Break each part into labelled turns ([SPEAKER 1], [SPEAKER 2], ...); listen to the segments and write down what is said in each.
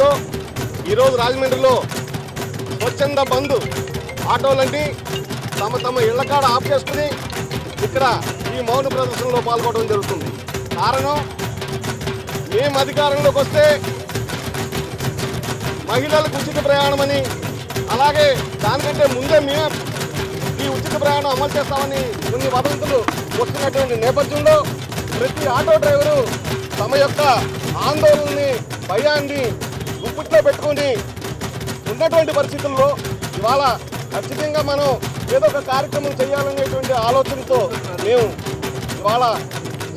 [SPEAKER 1] ఆధ్వర్యంలో ఈరోజు రాజమండ్రిలో స్వచ్ఛంద బంధు ఆటోలన్నీ తమ తమ ఇళ్ళకాడ ఆఫ్ చేసుకుని ఇక్కడ ఈ మౌన ప్రదర్శనలో పాల్గొనడం జరుగుతుంది. కారణం మేము అధికారంలోకి వస్తే మహిళలకు ఉచిత ప్రయాణమని అలాగే దానికంటే ముందే మేము ఈ ఉచిత ప్రయాణం అమలు చేస్తామని కొన్ని వదంతులు వస్తున్నటువంటి నేపథ్యంలో ప్రతి ఆటో డ్రైవరు తమ యొక్క ఆందోళనని భయాన్ని గుప్పిట్లో పెట్టుకుని ఉన్నటువంటి పరిస్థితుల్లో ఇవాళ ఖచ్చితంగా మనం ఏదో ఒక కార్యక్రమం చేయాలనేటువంటి ఆలోచనతో మేము ఇవాళ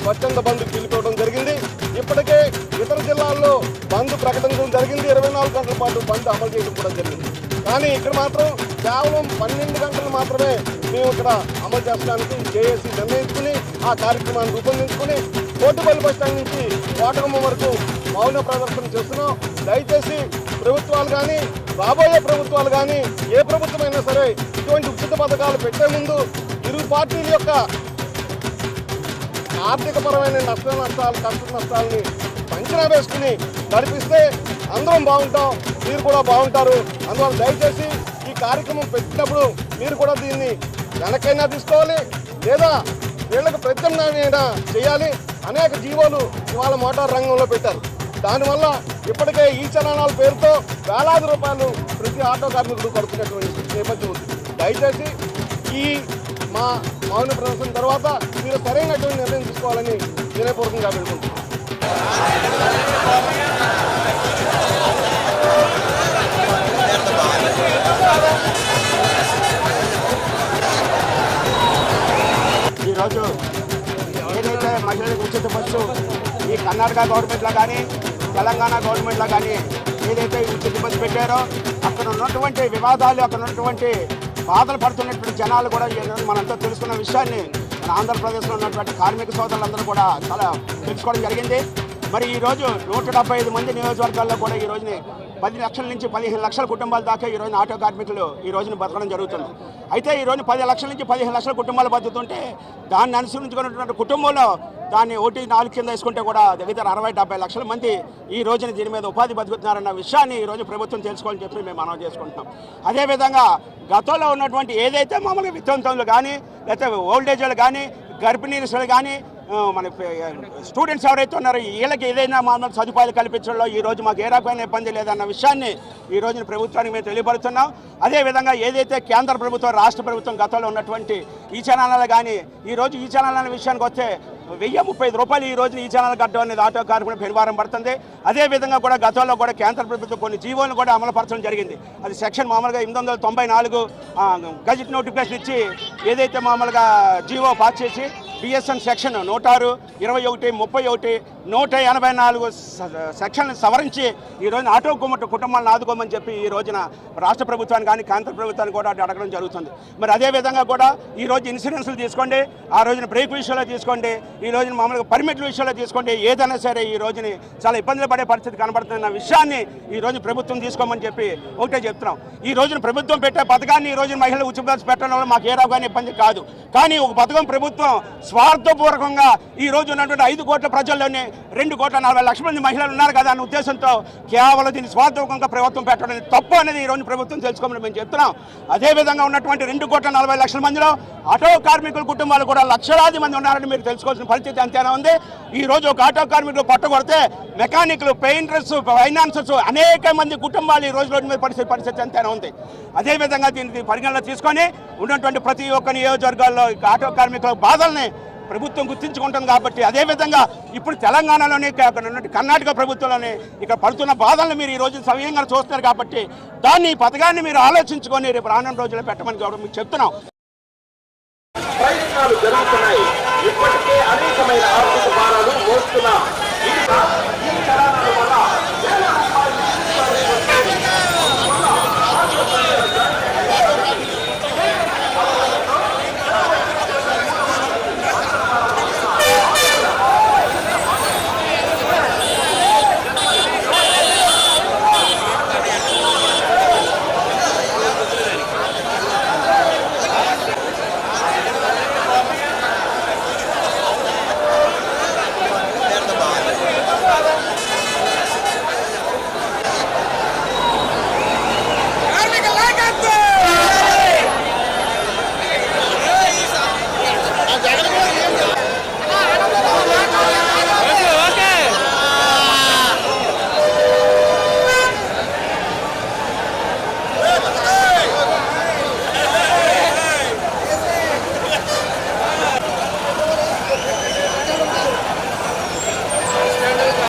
[SPEAKER 1] స్వచ్ఛంద బంధు పిలుపుకోవడం జరిగింది. ఇప్పటికే ఇతర జిల్లాల్లో బంద్ ప్రకటించడం జరిగింది. ఇరవై నాలుగు గంటల పాటు బంద్ అమలు చేయడం కూడా జరిగింది. కానీ ఇక్కడ మాత్రం కేవలం పన్నెండు గంటలు మాత్రమే మేము ఇక్కడ అమలు చేసడానికి జేఏసీ నిర్ణయించుకుని ఆ కార్యక్రమాన్ని రూపొందించుకుని కోటిపల్లి బస్టాండ్ నుంచి కోటగమ్మ వరకు మౌన ప్రదర్శన చేస్తున్నాం. దయచేసి ప్రభుత్వాలు కానీ రాబోయే ప్రభుత్వాలు కానీ ఏ ప్రభుత్వమైనా సరే ఇటువంటి ఉచిత పథకాలు పెట్టే ముందు ఇరు పార్టీల యొక్క ఆర్థికపరమైన నష్ట నష్టాలు కష్ట నష్టాలని అంచనా వేసుకుని నడిపిస్తే అందరం బాగుంటాం మీరు కూడా బాగుంటారు. అందువల్ల దయచేసి ఈ కార్యక్రమం పెట్టినప్పుడు మీరు కూడా దీన్ని వెనకైనా తీసుకోవాలి లేదా వీళ్ళకి ప్రత్యామ్నాయమైనా చేయాలి. అనేక జీవోలు ఇవాళ మోటార్ రంగంలో పెట్టారు. దానివల్ల ఇప్పటికే ఈ చలనాల పేరుతో వేలాది రూపాయలు ప్రతి ఆటో కార్మికుడు కడుతున్నటువంటి నేపథ్యం ఉంది. దయచేసి ఈ మా మౌన ప్రదర్శన తర్వాత మీరు సరైనటువంటి నిర్ణయం తీసుకోవాలని వినయపూర్వకంగా ఈ
[SPEAKER 2] ఈరోజు ఏదైతే మహిళలకు ఉచిత బస్సు ఈ కర్ణాటక గవర్నమెంట్లో కానీ తెలంగాణ గవర్నమెంట్లో కానీ ఏదైతే ఈ పెట్టారో అక్కడ ఉన్నటువంటి వివాదాలు అక్కడ ఉన్నటువంటి బాధలు పడుతున్నటువంటి జనాలు కూడా మనంతా తెలుసుకున్న విషయాన్ని మన ఆంధ్రప్రదేశ్లో ఉన్నటువంటి కార్మిక సోదరులందరూ కూడా చాలా తెలుసుకోవడం జరిగింది. మరి ఈరోజు నూట డెబ్బై ఐదు మంది నియోజకవర్గాల్లో కూడా ఈ రోజుని పది లక్షల నుంచి పదిహేను లక్షల కుటుంబాల దాకా ఈ రోజున ఆటో కార్మికులు ఈ రోజున బతకడం జరుగుతుంది. అయితే ఈ రోజు పది లక్షల నుంచి పదిహేను లక్షల కుటుంబాలు బతుకుతుంటే దాన్ని అనుసరించుకున్నటువంటి కుటుంబంలో దాన్ని ఒకటి నాలుగు కింద వేసుకుంటే కూడా దగ్గర అరవై డెబ్బై లక్షల మంది ఈ రోజున దీని మీద ఉపాధి బతుకుతున్నారన్న విషయాన్ని ఈ రోజు ప్రభుత్వం తెలుసుకోవాలని చెప్పి మేము మనం చేసుకుంటున్నాం. అదేవిధంగా గతంలో ఉన్నటువంటి ఏదైతే మామూలుగా విద్యావంతులు కానీ లేకపోతే ఓల్డేజ్లు కానీ గర్భిణీలు కానీ మన స్టూడెంట్స్ ఎవరైతే ఉన్నారో వీళ్ళకి ఏదైనా మామూలు సదుపాయాలు కల్పించడంలో ఈ రోజు మాకు ఏ రకమైన ఇబ్బంది లేదన్న విషయాన్ని ఈ రోజున ప్రభుత్వానికి మేము తెలియపరుస్తున్నాం. అదేవిధంగా ఏదైతే కేంద్ర ప్రభుత్వం రాష్ట్ర ప్రభుత్వం గతంలో ఉన్నటువంటి ఈ ఛానళ్ళు కానీ ఈ రోజు ఈ ఛానల్ అనే విషయానికి వస్తే వెయ్యి ముప్పై ఐదు రూపాయలు ఈ రోజున ఈ ఛానల్ కట్టడం అనేది ఆటో కార్మికులు పెనుభారం పడుతుంది. అదే విధంగా కూడా గతంలో కూడా కేంద్ర ప్రభుత్వం కొన్ని జీవోలను కూడా అమలుపరచడం జరిగింది. అది సెక్షన్ మామూలుగా ఎనిమిది వందల తొంభై నాలుగు గజెట్ నోటిఫికేషన్ ఇచ్చి ఏదైతే మామూలుగా జీవో పాస్ చేసి బిఎస్ఎన్ సెక్షన్ నూట ఆరు ఇరవై ఒకటి ముప్పై ఒకటి నూట ఎనభై నాలుగు సెక్షన్ సవరించి ఈ ఆటో కుటుంబ కుటుంబాలను ఆదుకోమని చెప్పి ఈ రోజున రాష్ట్ర ప్రభుత్వాన్ని కానీ కేంద్ర ప్రభుత్వాన్ని కూడా అడగడం జరుగుతుంది. మరి అదే విధంగా కూడా ఈ రోజు ఇన్సూరెన్స్లు తీసుకోండి ఆ రోజున బ్రేక్ విషయంలో తీసుకోండి ఈ రోజున మామూలుగా పర్మిట్ల విషయంలో తీసుకోండి ఏదైనా సరే ఈ రోజుని చాలా ఇబ్బందులు పడే పరిస్థితి కనబడుతున్న విషయాన్ని ఈ రోజు ప్రభుత్వం తీసుకోమని చెప్పి ఒకటే చెప్తున్నాం. ఈ రోజున ప్రభుత్వం పెట్టే పథకాన్ని ఈ రోజున మహిళలు ఉచిత పెట్టడం వల్ల మాకు ఏ రకమైన ఇబ్బంది కాదు. కానీ ఒక పథకం ప్రభుత్వం స్వార్థపూర్వకంగా ఈ రోజు ఉన్నటువంటి ఐదు కోట్ల ప్రజల్లోనే రెండు కోట్ల నలభై లక్షల మంది మహిళలు ఉన్నారు కదా అనే ఉద్దేశంతో కేవలం దీన్ని స్వార్థపూర్వకంగా ప్రభుత్వం పెట్టడం తప్పు అనేది ఈ రోజు ప్రభుత్వం తెలుసుకోమని మేము చెప్తున్నాం. అదేవిధంగా ఉన్నటువంటి రెండు కోట్ల నలభై లక్షల మందిలో ఆటో కార్మికుల కుటుంబాలు కూడా లక్షలాది మంది ఉన్నారని మీరు తెలుసుకోవాల్సిన పరిస్థితి అంతేనా ఉంది? ఈ రోజు ఒక ఆటో కార్మికులు పట్టగొడితే మెకానిక్లు పెయింటర్స్ ఫైనాన్సర్స్ అనేక మంది కుటుంబాలు ఈ రోజు రోడ్డు మీద పరిస్థితి పరిస్థితి అంతేనా ఉంది? అదేవిధంగా దీన్ని పరిగణలో తీసుకొని ఉన్నటువంటి ప్రతి ఒక్క నియోజకవర్గాల్లో ఆటో కార్మికుల బాధల్ని ప్రభుత్వం గుర్తించుకుంటుంది కాబట్టి అదేవిధంగా ఇప్పుడు తెలంగాణలోనే కర్ణాటక ప్రభుత్వంలోనే ఇక్కడ పడుతున్న బాధలను మీరు ఈ సవ్యంగా చూస్తున్నారు కాబట్టి దాన్ని ఈ పథకాన్ని మీరు ఆలోచించుకొని రేపు రానున్న రోజుల్లో పెట్టమని కూడా మీకు చెప్తున్నాం.
[SPEAKER 3] ప్రయత్నాలు జరుగుతున్నాయి. ఇప్పటికే అనేకమైన ఆర్థిక భారాలు మోస్తున్నాం